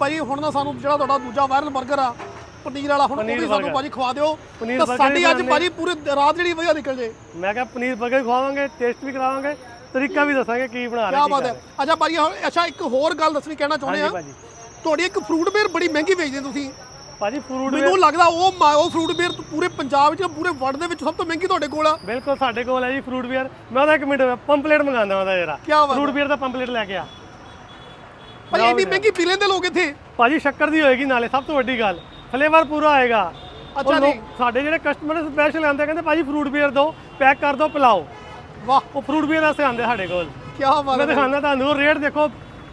ਭਾਈ ਹੁਣ ਨਾ ਸਾਨੂੰ ਜਿਹੜਾ ਤੁਹਾਡਾ ਦੂਜਾ ਵਾਇਰਲ 버ਗਰ ਆ ਪਨੀਰ ਵਾਲਾ ਹੁਣ ਉਹ ਪਨੀਰ ਵੀ ਸਾਨੂੰ burger। ਭਾਜੀ ਖਵਾ ਦਿਓ। ਪਨੀਰ ਤਾਂ burger ਸਾਡੀ ਵੀ ਅੱਜ। ਭਾਜੀ ਪੂਰੀ ਰਾਤ ਜਿਹੜੀ ਵਧੀਆ ਨਿਕਲ ਜੇ। ਮੈਂ ਕਿਹਾ ਪਨੀਰ 버ਗਰ ਖਵਾਵਾਂਗੇ ਟੇਸਟ ਵੀ ਕਰਾਵਾਂਗੇ ਤਰੀਕਾ ਵੀ ਦੱਸਾਂਗੇ ਕੀ ਬਣਾ ਰਹੇ ਕੀ ਬਾਤ ਹੈ। ਅੱਛਾ ਭਾਜੀ ਹੁਣ- ਅੱਛਾ ਇੱਕ ਹੋਰ ਗੱਲ ਦੱਸਣੀ ਕਹਿਣਾ ਚਾਹੁੰਦੇ ਹਾਂਜੀ ਆ ਭਾਜੀ। ਤੁਹਾਡੀ ਇੱਕ ਫਰੂਟ ਬੇਰ ਬੜੀ ਮਹਿੰਗੀ ਵੇਚਦੇ ਤੁਸੀਂ। ਭਾਜੀ ਫਰੂਟ ਮੈਨੂੰ ਲੱਗਦਾ ਉਹ ਮਾ- ਉਹ ਫਰੂਟ ਬੇਰ ਪੂਰੇ ਪੰਜਾਬ ਵਿੱਚ ਪੂਰੇ ਵਰਲਡ ਦੇ ਵਿੱਚ ਸਭ ਤੋਂ ਮਹਿੰਗੀ ਤੁਹਾਡੇ ਕੋਲ ਆ। ਬਿਲਕੁਲ ਸਾਡੇ ਕੋਲ ਹੈ ਜੀ ਫਰੂਟ ਬੀਅਰ ਮੈਂ ਉਹਦਾ ਇੱਕ ਮਿੰਟ ਪੰਪਲੇਟ ਮੰਗਾਉਂਦਾ ਉਹਦਾ ਜਰਾ। ਕੀ ਬਾਤ ਫਰੂਟ ਬੀਅਰ ਦਾ ਪੰਪਲੇਟ ਲੈ ਕੇ ਆ। ਭਾਜੀ ਇੰਨੀ ਮਹਿੰਗੀ ਪੀ ਲੈਂਦੇ ਲੋਕ ਇੱਥੇ? ਭਾਜੀ ਸ਼ੱਕਰ ਦੀ ਹੋਏਗੀ ਨਾਲੇ ਸਭ ਤੋਂ ਵੱਡੀ ਗੱਲ। ਫਲੇਵਰ ਪੂਰਾ ਆਏਗਾ। ਅੱਛਾ ਜੀ। ਸਾਡੇ ਜਿਹੜੇ ਕਸਟਮਰ ਸਪੈਸ਼ਲ ਆਉਂਦੇ ਕਹਿੰਦੇ ਭਾਜੀ ਫਰੂਟ ਬੀਅਰ ਦਿਓ ਪੈਕ ਕਰ ਦਿਓ ਪਿਲਾਓ। ਵਾਹ। ਉਹ ਫਰੂਟ ਬੀਅਰ ਵਾਸਤੇ ਆਉਂਦੇ ਸਾਡੇ ਕੋਲ। ਕੀ ਬਾਤ ਮੈਂ ਦਿਖਾਉਂਦਾ ਤੁਹਾਨੂੰ ਰੇਟ ਦੇਖੋ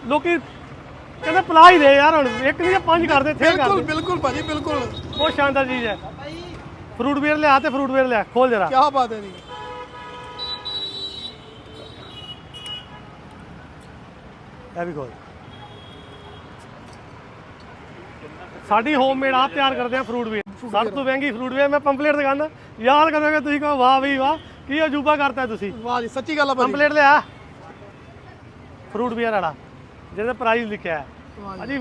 ਲੋਕੀ ਕਹਿੰਦੇ ਪਿਲਾ ਹੀ ਦੇ ਯਾਰ ਹੁਣ ਇੱਕ ਨਹੀਂ ਪੰਜ ਕਰ ਦੇ ਕਰ ਬਿਲਕੁਲ ਬਿਲਕੁਲ ਭਾਜੀ ਬਿਲਕੁਲ। ਬਹੁਤ ਸ਼ਾਨਦਾਰ ਚੀਜ਼ ਹੈ। ਫਰੂਟ ਬੀਅਰ ਲਿਆ ਤੇ ਫਰੂਟ ਬੀਅਰ ਲਿਆ ਖੋਲ ਜਰਾ। ਕੀ ਬਾਤ ਹੈ ਜੀ। ਇਹ ਵੀ ਖੋਲ। ਸਾਡੀ ਹੋਮਮੇਡ ਆਪ ਤਿਆਰ ਕਰਦੇ ਆ ਫਰੂਟ ਬੀਅਰ ਸਭ ਤੋਂ ਮਹਿੰਗੀ ਫਰੂਟ ਬੀਅਰ ਮੈਂ ਪੰਪਲੇਟ ਦਿਖਾਉਂਦਾ ਯਾਦ ਕਰੋਗੇ ਤੁਸੀਂ ਕਹੋ ਵਾਹ ਵੀ ਵਾਹ ਕੀ ਅਜੂਬਾ ਕਰਤਾ ਤੁਸੀਂ। ਵਾਹ ਜੀ ਸੱਚੀ ਗੱਲ ਆ ਭਾਜੀ। ਪੰਪਲੇਟ ਲਿਆ। ਫਰੂਟ ਬੀਅਰ ਵਾਲਾ ਜਿਹਦੇ ਪ੍ਰਾਈਸ ਲਿਖਿਆ ਹੈ। ਭਾਜੀ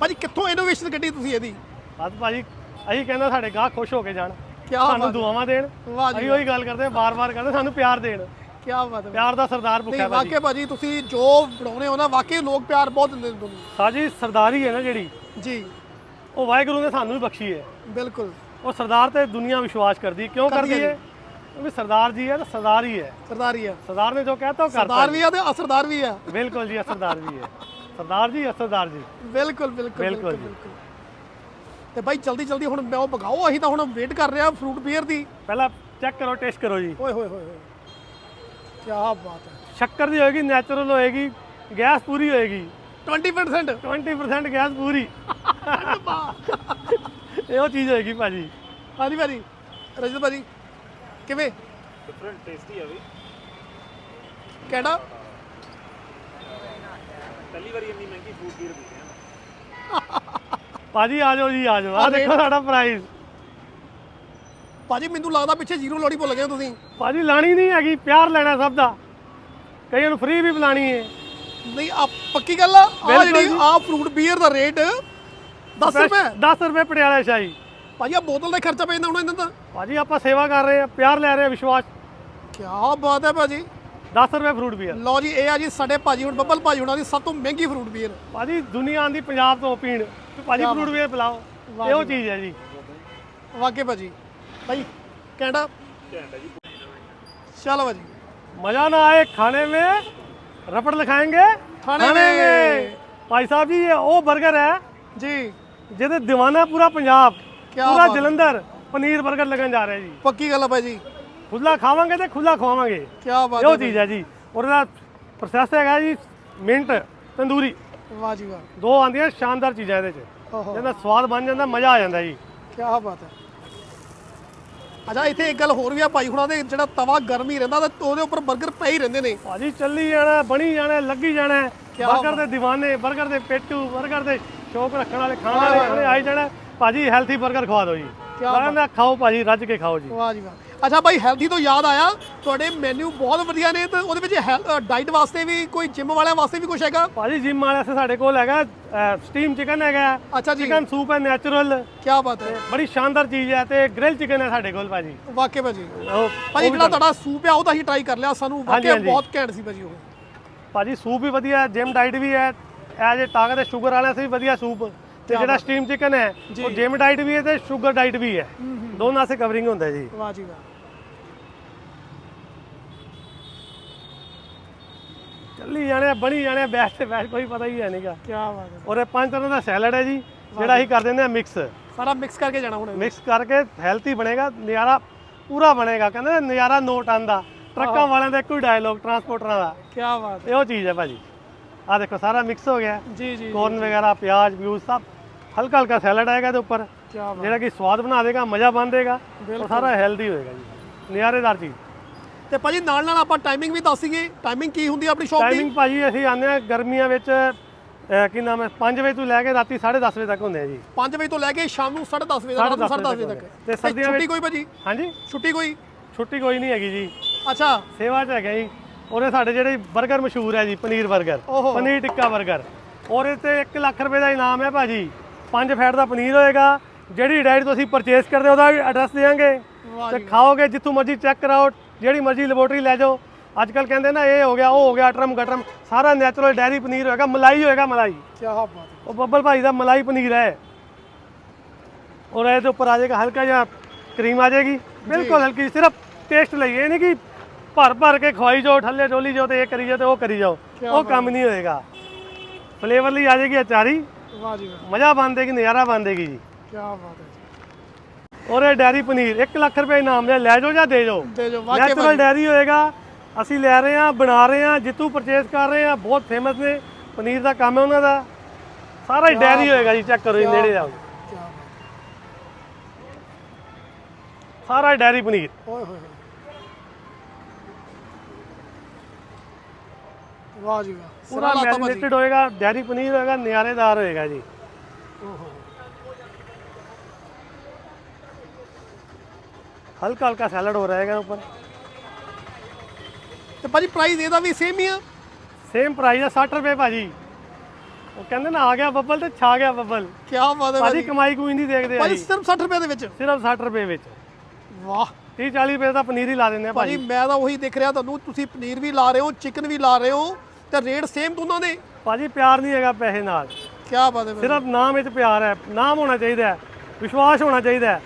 ਭਾਜੀ ਕਿੱਥੋਂ ਇਨੋਵੇਸ਼ਨ ਕੱਢੀ ਤੁਸੀਂ ਇਹਦੀ? ਬਸ ਭਾਜੀ ਅਸੀਂ ਕਹਿੰਦਾ ਸਾਡੇ ਗਾਹਕ ਖੁਸ਼ ਹੋ ਕੇ ਜਾਣ। ਸਾਨੂੰ ਦੁਆਵਾਂ ਦੇਣ। ਵਾਹ ਜੀ ਅਸੀਂ ਉਹੀ ਗੱਲ ਕਰਦੇ ਬਾਰ-ਬਾਰ ਕਰਦੇ ਸਾਨੂੰ ਪਿਆਰ ਦੇਣ। ਕੀ ਬਾਤ ਹੈ। ਪਿਆਰ ਦਾ ਸਰਦਾਰ ਭੁੱਖਿਆ ਭਾਜੀ। ਵਾਕਈ ਭਾਜੀ ਤੁਸੀਂ ਜੋ ਬਣਾਉਣੇ ਹੋ ਨਾ ਵਾਕਈ ਲੋਕ ਪਿਆਰ ਬਹੁਤ ਦਿੰਦੇ ਨੇ ਤੁਹਾਨੂੰ। ਸਾਜੀ ਸਰਦਾਰੀ ਹੈ ਨਾ ਜਿਹੜੀ। ਜੀ। ਉਹ ਵਾਹਿਗੁਰੂ ਨੇ ਸਾਨੂੰ ਵੀ ਬਖਸ਼ੀ ਹੈ। ਬਿਲਕੁਲ। ਉਹ ਸਰਦਾਰ ਤੇ ਦੁਨੀਆ ਵਿਸ਼ਵਾਸ ਕਰਦੀ ਹੈ। ਕਿਉਂ ਕਰਦੀ ਕਰਦੀ ਹੈ? ਹੈ ਕਿਉਂਕਿ ਸਰਦਾਰ ਜੀ ਹੈ ਤਾਂ ਸਰਦਾਰ ਹੀ ਹੈ। ਸਰਦਾਰੀ ਆ ਸਰਦਾਰ ਨੇ ਜੋ ਕਹਿਤਾ ਉਹ ਕਰਤਾ ਸਰਦਾਰ ਵੀ ਆ ਤੇ ਅਸਰਦਾਰ ਵੀ ਆ ਬਿਲਕੁਲ ਜੀ ਇਹ ਸਰਦਾਰ ਜੀ ਹੈ। ਸਰਦਾਰ ਜੀ ਇਹ ਸਰਦਾਰ ਜੀ। ਬਿਲਕੁਲ ਬਿਲਕੁਲ ਬਿਲਕੁਲ ਤੇ ਭਾਈ ਜਲਦੀ ਜਲਦੀ ਹੁਣ ਮੈਂ ਉਹ ਭਗਾਓ ਅਸੀਂ ਤਾਂ ਹੁਣ ਵੇਟ ਕਰ ਰਹੇ ਆ ਫਰੂਟ ਬੀਅਰ ਦੀ। ਪਹਿਲਾਂ ਚੈੱਕ ਕਰੋ ਟੇਸਟ ਕਰੋ ਜੀ। ਓਏ ਹੋਏ ਹੋਏ ਹੋਏ। ਕੀ ਬਾਤ ਹੈ। ਸ਼ੱਕਰ ਦੀ ਹੋਏਗੀ ਨੈਚੁਰਲ ਹੋਏਗੀ ਗੈਸ ਪੂਰੀ ਹੋਏਗੀ। 20% 20% ਗੈਸ ਪੂਰੀ। ਇਹ ਉਹ ਚੀਜ਼ ਹੋਏਗੀ ਭਾਜੀ। ਹਾਂਜੀ ਭਾਜੀ ਰਜਤ ਭਾਜੀ ਕਿਵੇਂ? ਡਿਫਰੈਂਟ ਟੇਸਟੀ ਆ ਵੀ। ਕਿਹੜਾ? ਪਹਿਲੀ ਵਾਰੀ ਇੰਨੀ ਮਹਿੰਗੀ ਫੂਡ ਬੀਅਰ ਪੀ ਰਿਹਾ ਭਾਜੀ ਆ ਜਾਓ ਜੀ ਆ ਜਾਓ। ਆ ਦੇਖੋ ਸਾਡਾ ਪ੍ਰਾਈਸ ਭਾਜੀ ਮੈਨੂੰ ਲੱਗਦਾ ਪਿੱਛੇ ਜ਼ੀਰੋ ਲੋੜੀ ਭੁੱਲ ਗਏ ਹੋ ਤੁਸੀਂ। ਭਾਜੀ ਲਾਣੀ ਨਹੀਂ ਹੈਗੀ ਪਿਆਰ ਲੈਣਾ ਸਭ ਦਾ। ਕਈਆਂ ਨੂੰ ਫ੍ਰੀ ਵੀ ਬੁਲਾਣੀ ਹੈ ਨਹੀਂ ਆ ਪੱਕੀ ਗੱਲ ਆ ਆ ਬਿਲਕੁਲ ਜਿਹੜੀ ਜੀ। ਆ ਫਰੂਟ ਬੀਅਰ ਦਾ ਰੇਟ 10 ਰੁਪਏ 10 ਰੁਪਏ ਪਟਿਆਲਾ ਸ਼ਾਹੀ ਭਾਜੀ ਆ ਬੋਤਲ ਦਾ ਖਰਚਾ ਪੈਂਦਾ ਹੁਣ ਇਹਨਾਂ ਦਾ ਭਾਜੀ ਆਪਾਂ ਸੇਵਾ ਕਰ ਰਹੇ ਆ ਪਿਆਰ ਲੈ ਰਹੇ ਆ ਵਿਸ਼ਵਾਸ ਕੀ ਬਾਤ ਹੈ ਭਾਜੀ 10 ਰੁਪਏ ਫਰੂਟ ਬੀਅਰ ਲਓ ਜੀ ਇਹ ਆ ਜੀ ਸਾਡੇ ਭਾਜੀ ਹੁਣ ਬੱਬਲ ਭਾਜੀ ਹੁਣਾਂ ਦੀ ਸਭ ਤੋਂ ਮਹਿੰਗੀ ਫਰੂਟ ਬੀਅਰ ਭਾਜੀ ਦੁਨੀਆ ਆਂਦੀ ਪੰਜਾਬ ਤੋਂ ਪੀਣ ਤੇ ਭਾਜੀ ਫਰੂਟ ਬੀਅਰ ਪਿਲਾਓ ਇਹ ਉਹ ਚੀਜ਼ ਹੈ ਜੀ ਵਾਕੇ ਭਾਜੀ ਭਾਈ ਕੈਂਡਾ ਘੈਂਟ ਹੈ ਜੀ ਚਲੋ ਭਾਜੀ मजा ना आए खाने में रपट लिखाएंगे खाने में। भाई साहब जी ये वो बर्गर है ਜੀ ਜਿਹਦੇ دیਵਾਨਾ ਪੂਰਾ ਪੰਜਾਬ ਪੂਰਾ ਜਲੰਧਰ ਪਨੀਰ 버ਗਰ ਲੱਗਣ ਜਾ ਰਿਹਾ ਜੀ। ਪੱਕੀ ਗੱਲ ਆ ਭਾਈ ਜੀ। ਖੁੱਲਾ ਖਾਵਾਂਗੇ ਤੇ ਖੁੱਲਾ ਖਵਾਵਾਂਗੇ। ਕੀ ਬਾਤ ਇਹੋ ਹੈ ਚੀਜ਼ ਹੈ ਜੀ। ਉਹਦਾ ਪ੍ਰੋਸੈਸ ਹੈਗਾ ਜੀ ਮਿੰਟ ਤੰਦੂਰੀ। ਵਾਹ ਜੀ ਵਾਹ। ਦੋ ਆਂਦੀਆਂ ਸ਼ਾਨਦਾਰ ਚੀਜ਼ਾਂ ਇਹਦੇ 'ਚ। ਓਹੋ। ਸਵਾਦ ਬਣ ਜਾਂਦਾ ਮਜ਼ਾ ਆ ਜਾਂਦਾ ਜੀ। ਕੀ ਬਾਤ ਹੈ। ਅੱਛਾ ਇੱਥੇ ਇੱਕ ਗੱਲ ਹੋਰ ਵੀ ਆ ਭਾਈ ਹੁਣਾਂ ਦੇ ਜਿਹੜਾ ਤਵਾ ਗਰਮੀ ਰਹਿੰਦਾ ਤੇ ਉਹਦੇ ਉੱਪਰ 버ਗਰ ਪਏ ਹੀ ਰਹਿੰਦੇ ਨੇ। ਭਾਜੀ ਚੱਲੀ ਜਾਣਾ ਬਣੀ ਜਾਣਾ ਲੱਗੀ ਜਾਣਾ। ਕਿਆ ਦੇ دیਵਾਨੇ 버ਗਰ ਦੇ ਪੇਟੂ 버ਗਰ ਦੇ ਸ਼ੌਕ ਰੱਖਣ ਵਾਲੇ ਖਾਣ ਵਾਲੇ ਉਹਨੇ ਆਈ ਜਾਣਾ। ਭਾਜੀ ਹੈਲਥੀ 버ਗਰ ਖਵਾ ਦਿਓ ਜੀ। ਕਿਆ ਕਹਿੰਦਾ ਖਾਓ ਭਾਜੀ ਰੱਜ ਕੇ ਖਾਓ ਜੀ। ਵਾਹ ਜੀ ਵਾਹ। ਅੱਛਾ ਭਾਈ ਹੈਲਥੀ ਤੋਂ ਯਾਦ ਆਇਆ ਤੁਹਾਡੇ ਮੈਨੂ ਬਹੁਤ ਵਧੀਆ ਨੇ ਤੇ ਉਹਦੇ ਵਿੱਚ ਡਾਈਟ ਵਾਸਤੇ ਵੀ ਕੋਈ ਜਿਮ ਵਾਲਿਆਂ ਵਾਸਤੇ ਵੀ ਕੁਝ ਹੈਗਾ? ਭਾਜੀ ਜਿਮ ਵਾਲੇ ਵਾਸਤੇ ਸਾਡੇ ਕੋਲ ਹੈਗਾ ਸਟੀਮ ਚਿਕਨ ਹੈਗਾ। ਅੱਛਾ ਜੀ। ਚਿਕਨ ਸੂਪ ਹੈ ਨੈਚੁਰਲ ਕੀ ਬਾਤ ਹੈ। ਬੜੀ ਸ਼ਾਨਦਾਰ ਚੀਜ਼ ਹੈ ਤੇ ਗ੍ਰਿਲ ਚਿਕਨ ਹੈ ਸਾਡੇ ਕੋਲ ਭਾਜੀ। ਵਾਕੇ ਭਾਜੀ। ਭਾਜੀ ਜਿਹੜਾ ਤੁਹਾਡਾ ਸੂਪ ਆ ਉਹ ਤਾਂ ਅਸੀਂ ਟਰਾਈ ਕਰ ਲਿਆ ਸਾਨੂੰ ਹਾਂਜੀ। ਬਹੁਤ ਘੈਂਟ ਸੀ ਭਾਜੀ ਉਹ। ਭਾਜੀ ਸੂਪ ਵੀ ਵਧੀਆ ਹੈ ਜਿਮ ਡਾਈਟ ਵੀ ਹੈ ਐਜ ਇਹ ਤਾਕਤ ਸ਼ੂਗਰ ਵਾਲਿਆਂ ਵੀ ਵਧੀਆ ਸੂਪ ਤੇ ਜਿਹੜਾ ਸਟੀਮ ਚਿਕਨ ਹੈ ਉਹ ਜਿਮ ਡਾਈਟ ਵੀ ਹੈ ਤੇ ਸ਼ੂਗਰ ਡਾਈਟ ਵੀ ਹੈ। ਦੋਨਾਂ ਸੇ ਕਵਰਿੰਗ ਹੁੰਦਾ ਜੀ। ਵਾਹ ਜੀ ਵਾਹ। ਚੱਲੀ ਜਾਣੇ ਬਣੀ ਜਾਣੇ ਬੈਸਟ ਤੇ ਬੈਸਟ ਕੋਈ ਪਤਾ ਹੀ ਹੈ ਨਹੀਂਗਾ ਕੀ ਬਾਤ ਹੈ। ਔਰ ਇਹ ਪੰਜ ਤਰ੍ਹਾਂ ਦਾ ਸੈਲਡ ਹੈ ਜੀ ਜਿਹੜਾ ਅਸੀਂ ਕਰ ਦਿੰਦੇ ਆ ਮਿਕਸ ਸਾਰਾ ਮਿਕਸ ਕਰਕੇ ਜਾਣਾ ਹੁਣ ਮਿਕਸ ਕਰਕੇ ਹੈਲਥੀ ਬਣੇਗਾ ਨਜ਼ਾਰਾ ਪੂਰਾ ਬਣੇਗਾ ਕਹਿੰਦੇ ਨਜ਼ਾਰਾ ਨੋਟ ਆਂਦਾ ਟਰੱਕਾਂ ਵਾਲਿਆਂ ਦਾ ਇੱਕੋ ਹੀ ਡਾਇਲੋਗ ਟਰਾਂਸਪੋਰਟਰਾਂ ਦਾ ਕੀ ਬਾਤ ਇਹ ਉਹ ਚੀਜ਼ ਹੈ ਭਾਜੀ। ਆ ਦੇਖੋ ਸਾਰਾ ਮਿਕਸ ਹੋ ਗਿਆ। ਹੈ ਜੀ ਜੀ ਕੋਰਨ ਵਗੈਰਾ ਪਿਆਜ਼ ਵਿਊਜ਼ ਸਭ ਹਲਕਾ ਹਲਕਾ ਸੈਲਡ ਆਏਗਾ ਇਹਦੇ ਉੱਪਰ। ਕੀ ਬਾਤ। ਜਿਹੜਾ ਕਿ ਸਵਾਦ ਬਣਾ ਦੇਗਾ ਮਜ਼ਾ ਬਣ ਦੇਗਾ ਸਾਰਾ ਹੈਲਦੀ ਹੋਏਗਾ ਜੀ। ਨਜ਼ਾਰੇਦਾਰ ਚੀਜ਼। ਤੇ ਭਾਜੀ ਨਾਲ ਨਾਲ ਆਪਾਂ ਟਾਈਮਿੰਗ ਵੀ ਦੱਸੀਏ ਟਾਈਮਿੰਗ ਕੀ ਹੁੰਦੀ ਆ ਆਪਣੀ ਸ਼ੌਪ ਦੀ? ਟਾਈਮਿੰਗ ਭਾਜੀ ਅਸੀਂ ਆਉਂਦੇ ਆ ਗਰਮੀਆਂ ਵਿੱਚ ਕੀ ਨਾਮ ਹੈ 5 ਵਜੇ ਤੋਂ ਲੈ ਕੇ ਰਾਤੀ 10:30 ਵਜੇ ਤੱਕ ਹੁੰਦੇ ਆ ਜੀ। 5 ਵਜੇ ਤੋਂ ਲੈ ਕੇ ਸ਼ਾਮ ਨੂੰ 10:30 ਵਜੇ ਤੱਕ 10:30 10:30 ਵਜੇ ਤੱਕ ਤੇ ਸਰਦੀਆਂ ਛੁੱਟੀ ਕੋਈ ਭਾਜੀ? ਹਾਂਜੀ। ਛੁੱਟੀ ਕੋਈ? ਛੁੱਟੀ ਕੋਈ ਨਹੀਂ ਹੈਗੀ ਜੀ। ਅੱਛਾ। ਸੇਵਾ 'ਚ ਹੈਗਾ ਜੀ। ਉਹਦੇ ਸਾਡੇ ਜਿਹੜੇ 버ਗਰ ਮਸ਼ਹੂਰ ਹੈ ਜੀ ਪਨੀਰ 버ਗਰ ਪਨੀਰ ਟਿੱਕਾ 버ਗਰ ਉਹਦੇ ਤੇ 1 ਲੱਖ ਰੁਪਏ ਦਾ ਇਨਾਮ ਹੈ ਭਾਜੀ। ਪੰਜ ਫੈਟ ਦਾ ਪਨੀਰ ਹੋਏਗਾ ਜਿਹੜੀ ਡਾਈਟ ਤੁਸੀਂ ਪਰਚੇਸ ਕਰਦੇ ਉਹਦਾ ਐਡਰੈਸ ਦੇਾਂਗੇ ਤੇ ਖਾਓਗੇ ਜਿੱਥੋਂ ਮਰਜ਼ੀ ਚੈੱਕ ਕਰਾਓ ਜਿਹੜੀ ਮਰਜ਼ੀ ਲੈਬੋਰਟਰੀ ਲੈ ਜਾਓ। ਅੱਜ ਕੱਲ ਕਹਿੰਦੇ ਨਾ ਇਹ ਹੋ ਗਿਆ ਉਹ ਹੋ ਗਿਆ ਟਰਮ ਗਟਰਮ ਸਾਰਾ ਨੈਚੁਰਲ ਡੈਰੀ ਪਨੀਰ ਹੋਏਗਾ ਮਲਾਈ ਹੋਏਗਾ ਮਲਾਈ। ਕੀ ਬਾਤ ਉਹ ਬੱਬਲ ਭਾਈ ਦਾ ਮਲਾਈ ਪਨੀਰ ਹੈ। ਔਰ ਇਹਦੇ ਉੱਪਰ ਆ ਜਾਏਗਾ ਹਲਕਾ ਜਿਹਾ ਕਰੀਮ ਆ ਜਾਏਗੀ। ਬਿਲਕੁਲ ਹਲਕੀ ਸਿਰਫ ਟੇਸਟ ਲਈ ਇਹ ਨਹੀਂ ਕਿ ਭਰ ਭਰ ਕੇ ਖਵਾਈ ਜਾਓ ਠੱਲੇ ਡੋਲੀ ਜਾਓ ਤੇ ਇਹ ਕਰੀ ਜਾਓ ਤੇ ਉਹ ਕਰੀ ਜਾਓ। ਉਹ ਕੰਮ ਨਹੀਂ ਹੋਏਗਾ। ਫਲੇਵਰ ਲਈ ਆ ਜਾਏਗੀ ਅਚਾਰੀ। ਵਾਹ ਜੀ ਵਾਹ। ਮਜ਼ਾ ਬੰਦੇਗੀ ਨਜ਼ਾਰਾ ਬੰਦੇਗੀ ਜੀ। ਕੀ ਬਾਤ ਹੈ ਔਰ ਇਹ ਡੈਰੀ ਪਨੀਰ 1 ਲੱਖ ਰੁਪਏ ਇਨਾਮ ਦੇ ਲੈ ਜਾਓ ਜਾਂ ਦੇ ਜਾਓ? ਤੇ ਜੋ ਵਾਕਈ ਨੈਚੁਰਲ ਡੈਰੀ ਹੋਏਗਾ। ਅਸੀਂ ਲੈ ਰਹੇ ਹਾਂ ਬਣਾ ਰਹੇ ਹਾਂ ਜਿੱਤੂ ਪਰਚੇਸ ਕਰ ਰਹੇ ਹਾਂ। ਬਹੁਤ ਫੇਮਸ ਨੇ। ਪਨੀਰ ਦਾ ਕੰਮ ਹੈ ਉਹਨਾਂ ਦਾ। ਸਾਰਾ ਹੀ ਡੈਰੀ ਹੋਏਗਾ ਜੀ ਚੈੱਕ ਕਰੋ ਜੀ ਨੇੜੇ ਜਾਓ। ਬਾਤ। ਸਾਰਾ ਹੀ ਡੈਰੀ ਪਨੀਰ। ਓਏ ਹੋਏ ਹੋਏ। ਵਾਹ ਜੀ ਵਾਹ। ਪੂਰਾ ਲਾਤਾ ਭਾਜੀ ਮੈਰੀਨੇਟਡ ਹੋਏਗਾ ਡੈਰੀ ਪਨੀਰ ਹੋਏਗਾ ਨਿਆਰੇਦਾਰ ਹੋਏਗਾ ਜੀ। ਓਹੋ। ਹਲਕਾ ਹਲਕਾ ਸੈਲਡ ਹੋ ਰਹੇਗਾ ਉੱਪਰ। ਤੇ ਭਾਜੀ ਪ੍ਰਾਈਸ ਇਹਦਾ ਵੀ ਸੇਮ ਹੀ ਆ? ਸੇਮ ਪ੍ਰਾਈਸ ਹੈ 60 ਰੁਪਏ ਭਾਜੀ। ਉਹ ਕਹਿੰਦੇ ਨਾ ਆ ਗਿਆ ਬੱਬਲ ਤੇ ਛਾ ਗਿਆ ਬੱਬਲ ਕੀ ਬਾਤ ਹੈ ਭਾਜੀ ਭਾਜੀ। ਕਮਾਈ ਕੋਈ ਨਹੀਂ ਦੇਖਦੇ ਭਾਜੀ ਅਸੀਂ ਸਿਰਫ 60 ਰੁਪਏ ਦੇ ਵਿੱਚ? ਸਿਰਫ 60 ਰੁਪਏ ਵਿੱਚ। ਵਾਹ। 30 40 ਰੁਪਏ ਦਾ ਪਨੀਰ ਹੀ ਲਾ ਦਿੰਦੇ ਆ ਭਾਜੀ ਭਾਜੀ। ਮੈਂ ਤਾਂ ਉਹੀ ਦੇਖ ਰਿਹਾ ਤੁਹਾਨੂੰ ਤੁਸੀਂ ਪਨੀਰ ਵੀ ਲਾ ਰਹੇ ਹੋ ਚਿਕਨ ਵੀ ਲਾ ਰਹੇ ਹੋ ਤੇ ਰੇਟ ਸੇਮ ਦੋਨਾਂ ਦੇ? ਭਾਜੀ ਪਿਆਰ ਨਹੀਂ ਹੈਗਾ ਪੈਸੇ ਨਾਲ। ਕੀ ਬਾਤ ਹੈ ਭਾਜੀ ਸਿਰਫ ਨਾਮ ਵਿੱਚ ਪਿਆਰ ਹੈ ਨਾਮ ਹੋਣਾ ਚਾਹੀਦਾ ਹੈ ਵਿਸ਼ਵਾਸ ਹੋਣਾ ਚਾਹੀਦਾ ਹੈ।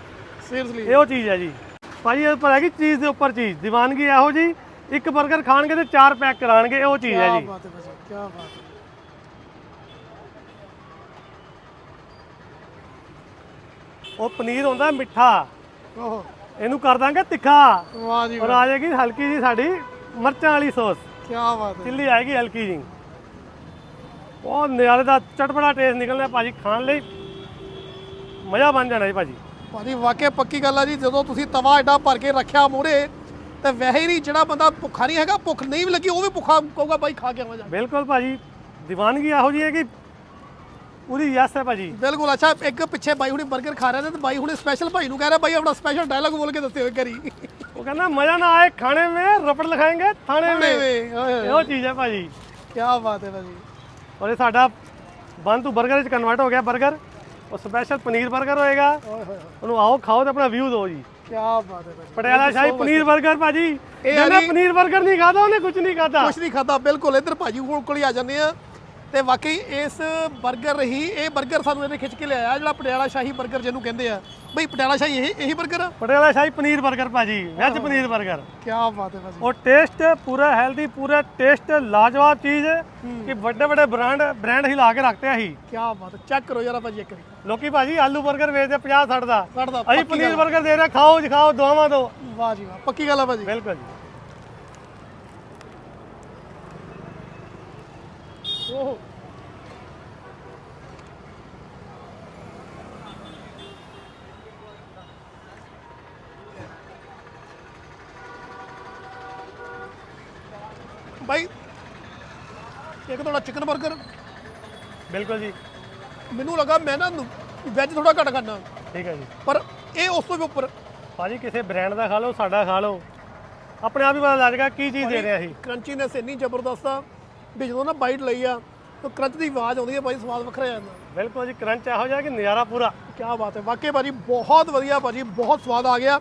ਸੀਰੀਅਸਲੀ ਇਹ ਚੀਜ਼ ਹੈ ਜੀ। ਭਾਜੀ ਇਹ ਪਰ ਹੈਗੀ ਚੀਜ਼ ਦੇ ਉੱਪਰ ਚੀਜ਼ ਦੀਵਾਨਗੀ ਇਹੋ ਜੀ ਇੱਕ 버ਗਰ ਖਾਣਗੇ ਤੇ ਚਾਰ ਪੈਕ ਕਰਾਣਗੇ ਇਹ ਚੀਜ਼ ਹੈ ਕੀ ਜੀ। ਬਾਤ ਹੈ ਭਾਜੀ ਕੀ ਬਾਤ ਹੈ। ਉਹ ਪਨੀਰ ਹੁੰਦਾ ਮਿੱਠਾ। ਓਹੋ। ਇਹਨੂੰ ਕਰ ਦਾਂਗੇ ਤਿੱਖਾ। ਵਾਹ ਜੀ ਔਰ ਆ ਜਾਏਗੀ ਹਲਕੀ ਜੀ ਸਾਡੀ ਮਿਰਚਾਂ ਵਾਲੀ ਸੌਸ। ਕੀ ਬਾਤ ਹੈ। ਚਿੱਲੀ ਆਏਗੀ ਹਲਕੀ ਜੀ। ਬਹੁਤ ਨਿਆਰੇ ਦਾ ਚਟਪਟਾ ਟੇਸਟ ਨਿਕਲਣਾ ਭਾਜੀ ਖਾਣ ਲਈ। ਮਜ਼ਾ ਬਣ ਜਾਣਾ ਜੀ ਭਾਜੀ। ਭਾਜੀ ਵਾਕਿਆ ਪੱਕੀ ਗੱਲ ਆ ਜੀ ਜਦੋਂ ਤੁਸੀਂ ਤਵਾ ਐਡਾ ਭਰ ਕੇ ਰੱਖਿਆ ਮੂਹਰੇ ਤੇ ਵੈਸੇ ਹੀ ਨਹੀਂ ਜਿਹੜਾ ਬੰਦਾ ਭੁੱਖਾ ਨਹੀਂ ਹੈਗਾ ਭੁੱਖ ਨਹੀਂ ਵੀ ਲੱਗੀ ਉਹ ਵੀ ਭੁੱਖਾ ਕਹੂਗਾ ਬਾਈ ਖਾ ਕੇ ਆਵਾਂ ਜਾ। ਬਿਲਕੁਲ ਭਾਜੀ ਦੀਵਾਨਗੀ ਇਹੋ ਜੀ ਹੈ ਕਿ ਉਹਦੀ ਯੈਸ ਹੈ ਭਾਜੀ। ਬਿਲਕੁਲ ਅੱਛਾ ਇੱਕ ਪਿੱਛੇ ਬਾਈ ਹੁਣੇ 버ਗਰ ਖਾ ਰਿਹਾ ਤੇ ਬਾਈ ਹੁਣੇ ਸਪੈਸ਼ਲ ਭਾਈ ਨੂੰ ਕਹਿ ਰਿਹਾ ਬਾਈ ਆਪਣਾ ਸਪੈਸ਼ਲ ਡਾਇਲੌਗ ਬੋਲ ਕੇ ਦੱਸਿਓ ਕਰੀ ਉਹ ਕਹਿੰਦਾ ਮਜ਼ਾ ਨਾ ਆਏ ਖਾਣੇ ਮੇ ਰਪੜ ਲਖਾਏਗੇ ਥਾਣੇ ਮੇ। ਇਹੋ ਚੀਜ਼ ਹੈ ਭਾਜੀ। ਕੀ ਬਾਤ ਹੈ ਭਾਜੀ। ਔਰ ਇਹ ਸਾਡਾ ਬਨ ਤੋਂ 버ਗਰ ਵਿੱਚ ਕਨਵਰਟ ਹੋ ਗਿਆ 버ਗਰ ਉਹ ਸਪੈਸ਼ਲ ਪਨੀਰ 버ਗਰ ਹੋਏਗਾ ਉਹਨੂੰ ਆਓ ਖਾਓ ਤੇ ਆਪਣਾ ਵਿਊ ਦਿਓ ਜੀ। ਕੀ ਬਾਤ ਹੈ ਪਟਿਆਲਾ ਸ਼ਾਹੀ ਪਨੀਰ 버ਗਰ ਭਾਜੀ। ਜਿਹਨੇ ਪਨੀਰ 버ਗਰ ਨਹੀਂ ਖਾਦਾ ਉਹਨੇ ਕੁਝ ਨਹੀਂ ਖਾਦਾ ਕੁਝ ਨਹੀਂ ਖਾਦਾ ਬਿਲਕੁਲ ਇੱਧਰ ਭਾਜੀ ਕੋਲ ਕੋਲ ਆ ਜਾਂਦੇ ਆ ਤੇ ਵਾਕਈ ਇਸ 버ਗਰ ਹੀ ਇਹ 버ਗਰ ਸਾਨੂੰ ਇਹਨੇ ਖਿੱਚ ਕੇ ਲਿਆਇਆ ਜਿਹੜਾ ਪਟਿਆਲਾ ਸ਼ਾਹੀ 버ਗਰ ਜਿਹਨੂੰ ਕਹਿੰਦੇ ਆ। ਬਈ ਪਟਿਆਲਾ ਸ਼ਾਹੀ ਇਹ ਇਹੀ 버ਗਰ ਪਟਿਆਲਾ ਸ਼ਾਹੀ ਪਨੀਰ 버ਗਰ ਭਾਜੀ ਵੈਜ ਪਨੀਰ 버ਗਰ ਕੀ ਬਾਤ ਹੈ ਭਾਜੀ। ਔਰ ਟੇਸਟ ਪੂਰਾ ਹੈਲਦੀ ਪੂਰਾ ਟੇਸਟ ਲਾਜਵਾਬ ਚੀਜ਼ ਕਿ ਵੱਡੇ ਵੱਡੇ ਬ੍ਰਾਂਡ ਬ੍ਰਾਂਡ ਹੀ ਲਾ ਕੇ ਰੱਖਦੇ ਆ ਹੀ ਕੀ ਬਾਤ ਚੈੱਕ ਕਰੋ ਯਾਰ ਭਾਜੀ ਇੱਕ ਲੋਕੀ ਭਾਜੀ ਆਲੂ 버ਗਰ ਵੇਚਦੇ 50 60 ਦਾ। ਅਸੀਂ ਪਨੀਰ 버ਗਰ ਦੇ ਰਹੇ ਖਾਓ ਜੀ ਖਾਓ ਦੋ। ਵਾਹ ਜੀ ਵਾਹ ਪੱਕੀ ਗੱਲ ਆ ਭਾਜੀ। ਬਿਲਕੁਲ ਜੀ। ਓਹ ਭਾਈ ਇੱਕ ਤੁਹਾਡਾ ਚਿਕਨ 버ਗਰ ਬਿਲਕੁਲ ਜੀ। ਮੈਨੂੰ ਲੱਗਾ ਮੈਂ ਨਾ ਵੈਜ ਥੋੜਾ ਘੱਟ ਖਾਣਾ ਠੀਕ ਹੈ ਜੀ। ਪਰ ਇਹ ਉਸ ਤੋਂ ਵੀ ਉੱਪਰ। ਭਾਜੀ ਕਿਸੇ ਬ੍ਰਾਂਡ ਦਾ ਖਾ ਲਓ ਸਾਡਾ ਖਾ ਲਓ। ਆਪਣੇ ਆਪ ਹੀ ਪਤਾ ਲੱਗ ਜਾਏਗਾ ਕੀ ਚੀਜ਼ ਦੇ ਰਹੇ ਅਸੀਂ ਕਰੰਚੀਨੈਸ ਇੰਨੀ ਜ਼ਬਰਦਸਤ ਆ ਵੀ ਜਦੋਂ ਨਾ ਬਾਈਟ ਲਈ ਆ ਤਾਂ ਕਰੰਚ ਦੀ ਆਵਾਜ਼ ਆਉਂਦੀ ਹੈ ਭਾਈ ਸਵਾਦ ਵੱਖਰਾ ਆ ਜਾਂਦਾ। ਬਿਲਕੁਲ ਜੀ ਕਰੰਚ ਇਹੋ ਜਿਹਾ ਕਿ ਨਜ਼ਾਰਾ ਪੂਰਾ। ਕੀ ਬਾਤ ਹੈ। ਵਾਕਈ ਭਾਜੀ ਬਹੁਤ ਵਧੀਆ ਭਾਜੀ ਬਹੁਤ ਸਵਾਦ ਆ ਗਿਆ।